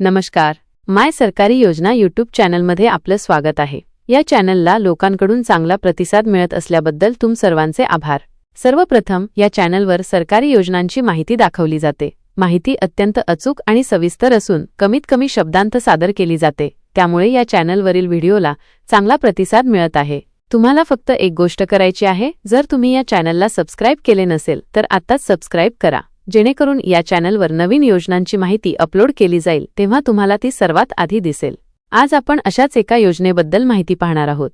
नमस्कार. माय सरकारी योजना यूट्यूब चॅनलमध्ये आपलं स्वागत आहे. या चॅनलला लोकांकडून चांगला प्रतिसाद मिळत असल्याबद्दल तुम सर्वांचे आभार. सर्वप्रथम या चॅनलवर सरकारी योजनांची माहिती दाखवली जाते. माहिती अत्यंत अचूक आणि सविस्तर असून कमीत कमी शब्दांत सादर केली जाते. त्यामुळे या चॅनलवरील व्हिडिओला चांगला प्रतिसाद मिळत आहे. तुम्हाला फक्त एक गोष्ट करायची आहे जर तुम्ही या चॅनलला सबस्क्राईब केले नसेल तर आत्ताच सबस्क्राईब करा. जेणेकरून या चॅनलवर नवीन योजनांची माहिती अपलोड केली जाईल तेव्हा तुम्हाला ती सर्वात आधी दिसेल. आज आपण अशाच एका योजनेबद्दल माहिती पाहणार आहोत.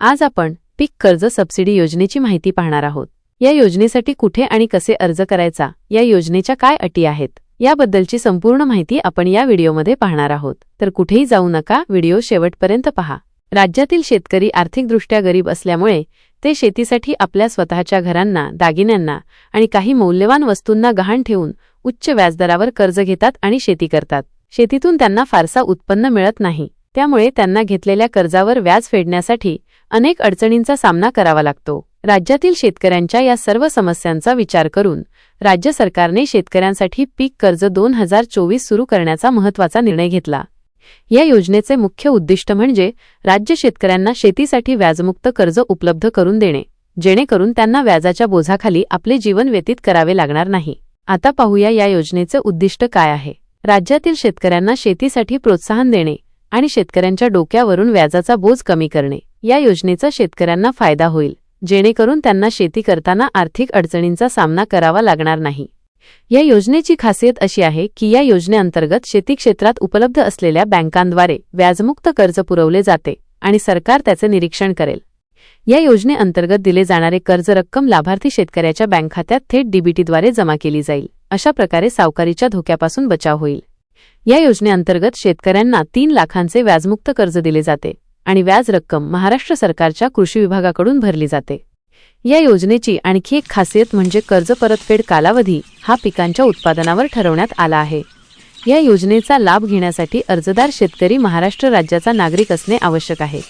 आज आपण पीक कर्ज सबसिडी योजनेची माहिती पाहणार आहोत. या योजनेसाठी कुठे आणि कसे अर्ज करायचा या योजनेच्या काय अटी आहेत याबद्दलची संपूर्ण माहिती आपण या व्हिडिओमध्ये पाहणार आहोत. तर कुठेही जाऊ नका व्हिडिओ शेवटपर्यंत पहा. राज्यातील शेतकरी आर्थिकदृष्ट्या गरीब असल्यामुळे ते शेतीसाठी आपल्या स्वतःच्या घरांना दागिन्यांना आणि काही मौल्यवान वस्तूंना गहाण ठेवून उच्च व्याजदरावर कर्ज घेतात आणि शेती करतात. शेतीतून त्यांना फारसा उत्पन्न मिळत नाही. त्यामुळे त्यांना घेतलेल्या कर्जावर व्याज फेडण्यासाठी अनेक अडचणींचा सामना करावा लागतो. राज्यातील शेतकऱ्यांच्या या सर्व समस्यांचा विचार करून राज्य सरकारने शेतकऱ्यांसाठी पीक कर्ज दोन हजार चोवीस सुरू करण्याचा महत्त्वाचा निर्णय घेतला. या योजनेचे मुख्य उद्दिष्ट म्हणजे राज्य शेतकऱ्यांना शेतीसाठी व्याजमुक्त कर्ज उपलब्ध करून देणे जेणेकरून त्यांना व्याजाच्या बोझाखाली आपले जीवन व्यतीत करावे लागणार नाही. आता पाहूया या योजनेचे उद्दिष्ट काय आहे. राज्यातील शेतकऱ्यांना शेतीसाठी प्रोत्साहन देणे आणि शेतकऱ्यांच्या डोक्यावरून व्याजाचा बोज कमी करणे. या योजनेचा शेतकऱ्यांना फायदा होईल जेणेकरून त्यांना शेती करताना आर्थिक अडचणींचा सामना करावा लागणार नाही. या योजनेची खासियत अशी आहे की या योजनेअंतर्गत शेती क्षेत्रात उपलब्ध असलेल्या बँकांद्वारे व्याजमुक्त कर्ज पुरवले जाते आणि सरकार त्याचे निरीक्षण करेल. या योजनेअंतर्गत दिले जाणारे कर्ज रक्कम लाभार्थी शेतकऱ्याच्या बँक खात्यात थेट डीबीटीद्वारे जमा केली जाईल. अशा प्रकारे सावकारीच्या धोक्यापासून बचाव होईल. या योजनेअंतर्गत शेतकऱ्यांना तीन लाखांचे व्याजमुक्त कर्ज दिले जाते आणि व्याज रक्कम महाराष्ट्र सरकारच्या कृषी विभागाकडून भरली जाते. या योजनेची आणखी एक खासियत म्हणजे कर्ज परतफेड कालावधी हा पिकांच्या उत्पादनावर ठरवण्यात आला आहे. या योजनेचा लाभ घेण्यासाठी अर्जदार शेतकरी महाराष्ट्र राज्याचा नागरिक असणे आवश्यक आहे.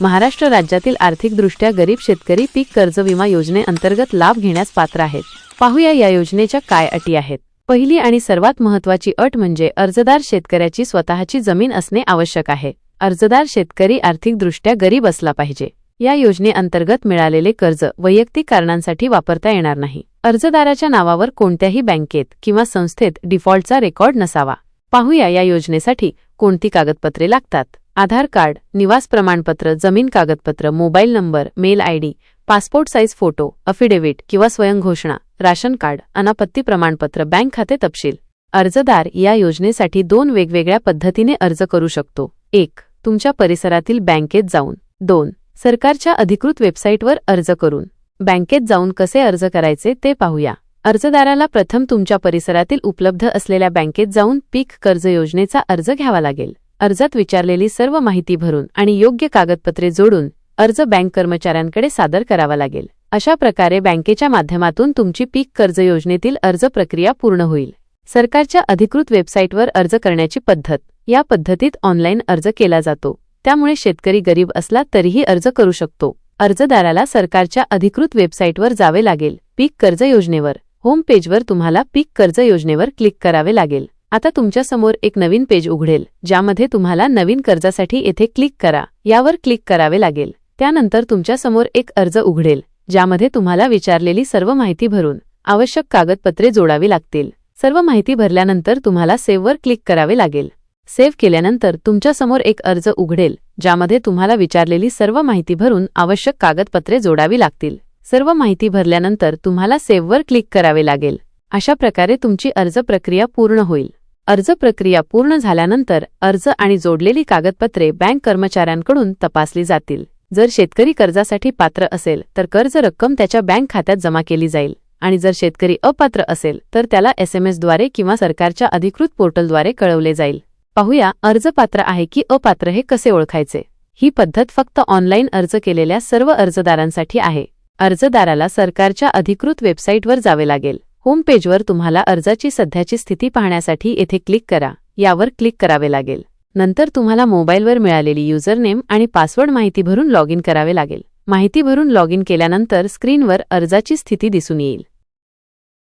महाराष्ट्र राज्यातील आर्थिकदृष्ट्या गरीब शेतकरी पीक कर्ज विमा योजनेअंतर्गत लाभ घेण्यास पात्र आहेत. पाहूया या योजनेच्या काय अटी आहेत. पहिली आणि सर्वात महत्त्वाची अट म्हणजे अर्जदार शेतकऱ्याची स्वतःची जमीन असणे आवश्यक आहे. अर्जदार शेतकरी आर्थिकदृष्ट्या गरीब असला पाहिजे. या योजनेअंतर्गत मिळालेले कर्ज वैयक्तिक कारणांसाठी वापरता येणार नाही. अर्जदाराच्या नावावर कोणत्याही बँकेत किंवा संस्थेत डिफॉल्टचा रेकॉर्ड नसावा. पाहूया या योजनेसाठी कोणती कागदपत्रे लागतात. आधार कार्ड निवास प्रमाणपत्र जमीन कागदपत्र mobile number mail ID passport size photo affidavit किंवा स्वयंघोषणा राशन कार्ड अनापत्ती प्रमाणपत्र बँक खाते तपशील. अर्जदार या योजनेसाठी दोन वेगवेगळ्या पद्धतीने अर्ज करू शकतो. एक तुमच्या परिसरातील बँकेत जाऊन. दोन सरकारच्या अधिकृत वेबसाईटवर अर्ज करून. बँकेत जाऊन कसे अर्ज करायचे ते पाहूया. अर्जदाराला प्रथम तुमच्या परिसरातील उपलब्ध असलेल्या बँकेत जाऊन पीक कर्ज योजनेचा अर्ज घ्यावा लागेल. अर्जात विचारलेली सर्व माहिती भरून आणि योग्य कागदपत्रे जोडून अर्ज बँक कर्मचाऱ्यांकडे सादर करावा लागेल. अशा प्रकारे बँकेच्या माध्यमातून तुमची पीक कर्ज योजनेतील अर्ज प्रक्रिया पूर्ण होईल. सरकारच्या अधिकृत वेबसाईटवर अर्ज करण्याची पद्धत. या पद्धतीत ऑनलाईन अर्ज केला जातो. त्यामुळे शेतकरी गरीब असला तरीही अर्ज करू शकतो. अर्जदाराला सरकारच्या अधिकृत वेबसाईटवर जावे लागेल पीक कर्ज योजनेवर. होम पेजवर तुम्हाला पीक कर्ज योजनेवर क्लिक करावे लागेल. आता तुमच्यासमोर एक नवीन पेज उघडेल ज्यामध्ये तुम्हाला नवीन कर्जासाठी येथे क्लिक करा. यावर क्लिक करावे लागेल. त्यानंतर तुमच्यासमोर एक अर्ज उघडेल ज्यामध्ये तुम्हाला विचारलेली सर्व माहिती भरून आवश्यक कागदपत्रे जोडावी लागतील. सर्व माहिती भरल्यानंतर तुम्हाला सेव्हवर क्लिक करावे लागेल. सेव्ह केल्यानंतर तुमच्यासमोर एक अर्ज उघडेल ज्यामध्ये तुम्हाला विचारलेली सर्व माहिती भरून आवश्यक कागदपत्रे जोडावी लागतील. सर्व माहिती भरल्यानंतर तुम्हाला सेव्हवर क्लिक करावे लागेल. अशा प्रकारे तुमची अर्ज प्रक्रिया पूर्ण होईल. अर्ज प्रक्रिया पूर्ण झाल्यानंतर अर्ज आणि जोडलेली कागदपत्रे बँक कर्मचाऱ्यांकडून तपासली जातील. जर शेतकरी कर्जासाठी पात्र असेल तर कर्ज रक्कम त्याच्या बँक खात्यात जमा केली जाईल. आणि जर शेतकरी अपात्र असेल तर त्याला एसएमएसद्वारे किंवा सरकारच्या अधिकृत पोर्टलद्वारे कळवले जाईल. पाहूया अर्ज पात्र आहे की अपात्र हे कसे ओळखायचे. ही पद्धत फक्त ऑनलाईन अर्ज केलेल्या सर्व अर्जदारांसाठी आहे. अर्जदाराला सरकारच्या अधिकृत वेबसाईटवर जावे लागेल. होम पेजवर तुम्हाला अर्जाची सध्याची स्थिती पाहण्यासाठी येथे क्लिक करा. यावर क्लिक करावे लागेल. नंतर तुम्हाला मोबाईलवर मिळालेली युजरनेम आणि पासवर्ड माहिती भरून लॉग इन करावे लागेल. माहिती भरून लॉग इन केल्यानंतर स्क्रीनवर अर्जाची स्थिती दिसून येईल.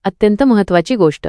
अत्यंत महत्त्वाची गोष्ट.